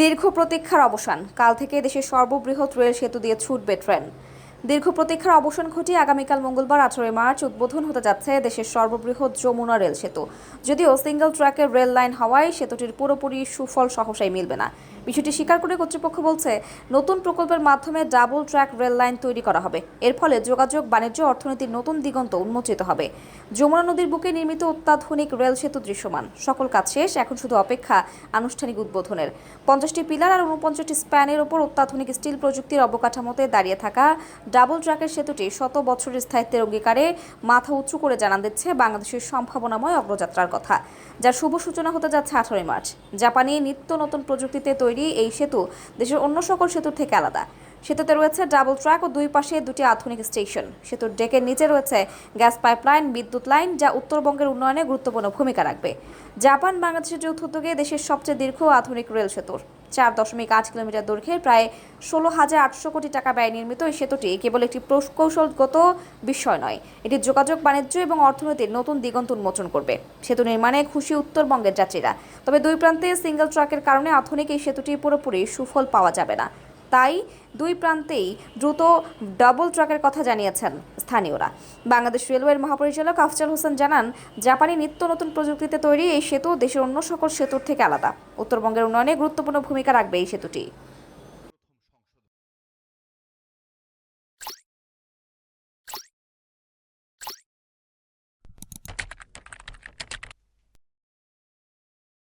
দীর্ঘ প্রতীক্ষার অবসান। কাল থেকে দেশের সর্ববৃহৎ রেল সেতু দিয়ে ছুটবে ট্রেন। দীর্ঘ প্রতীক্ষার অবসান ঘটিয়ে আগামীকাল মঙ্গলবার আঠারোই মার্চ উদ্বোধন হতে যাচ্ছে দেশের সর্ববৃহৎ যমুনা রেল সেতু। যদিও সিঙ্গেল ট্র্যাকের রেল লাইন হওয়ায় সেতুটির পুরোপুরি সুফল সহসাই মিলবে না। বিষয়টি স্বীকার করে কর্তৃপক্ষ বলছে, নতুন প্রকল্পের মাধ্যমে ডাবল ট্র্যাক রেল লাইন তৈরি করা হবে। এর ফলে যোগাযোগ, বাণিজ্য, অর্থনীতির নতুন দিগন্ত উন্মোচিত হবে। যমুনা নদীর বুকে নির্মিত অত্যাধুনিক রেল সেতু দৃশ্যমান। সকল কাজ শেষ, এখন শুধু অপেক্ষা আনুষ্ঠানিক উদ্বোধনের। পঞ্চাশটি পিলার আর উনপঞ্চাশটি স্প্যানের ওপর অত্যাধুনিক স্টিল প্রযুক্তির অবকাঠামোতে দাঁড়িয়ে থাকা ডাবল ট্র্যাকের সেতুটি শত বছরের স্থায়িত্বের অঙ্গীকারে মাথা উঁচু করে জানান দিচ্ছে বাংলাদেশের সম্ভাবনাময় অগ্রযাত্রার কথা, যার শুভ সূচনা হতে যাচ্ছে আঠারোই মার্চ। জাপানি নিত্য নতুন প্রযুক্তিতে তৈরি এই সেতু দেশের অন্য সকল সেতুর থেকে আলাদা। সেতুতে রয়েছে ডাবল ট্র্যাক ও দুই পাশে দুটি আধুনিক স্টেশন। সেতুর ডেকের নিচে রয়েছে গ্যাস পাইপলাইন, বিদ্যুৎ লাইন, যা উত্তরবঙ্গের উন্নয়নে গুরুত্বপূর্ণ ভূমিকা রাখবে। জাপান, বাংলাদেশের যৌথ উদ্যোগে দেশের সবচেয়ে দীর্ঘ আধুনিক রেল সেতুর। চার দশমিক আট কিলোমিটার দৈর্ঘ্যের প্রায় ষোলো হাজার আটশো কোটি টাকা ব্যয় নির্মিত এই সেতুটি কেবল একটি প্রকৌশলগত বিষয় নয়, এটি যোগাযোগ, বাণিজ্য এবং অর্থনীতির নতুন দিগন্ত উন্মোচন করবে। সেতু নির্মাণে খুশি উত্তরবঙ্গের যাত্রীরা। তবে দুই প্রান্তে সিঙ্গেল ট্রাকের কারণে আধুনিক এই সেতুটি পুরোপুরি সুফল পাওয়া যাবে না। তাই দুই প্রান্তেই দ্রুত ডাবল ট্রাকের কথা জানিয়েছেন স্থানীয়রা। বাংলাদেশ রেলওয়ের মহাপরিচালক আফজাল হোসেন জানান, জাপানি নিত্য নতুন প্রযুক্তিতে তৈরি এই সেতু দেশের অন্য সকল সেতুর থেকে আলাদা। উত্তরবঙ্গের উন্নয়নে গুরুত্বপূর্ণ ভূমিকা রাখবে এই সেতুটি।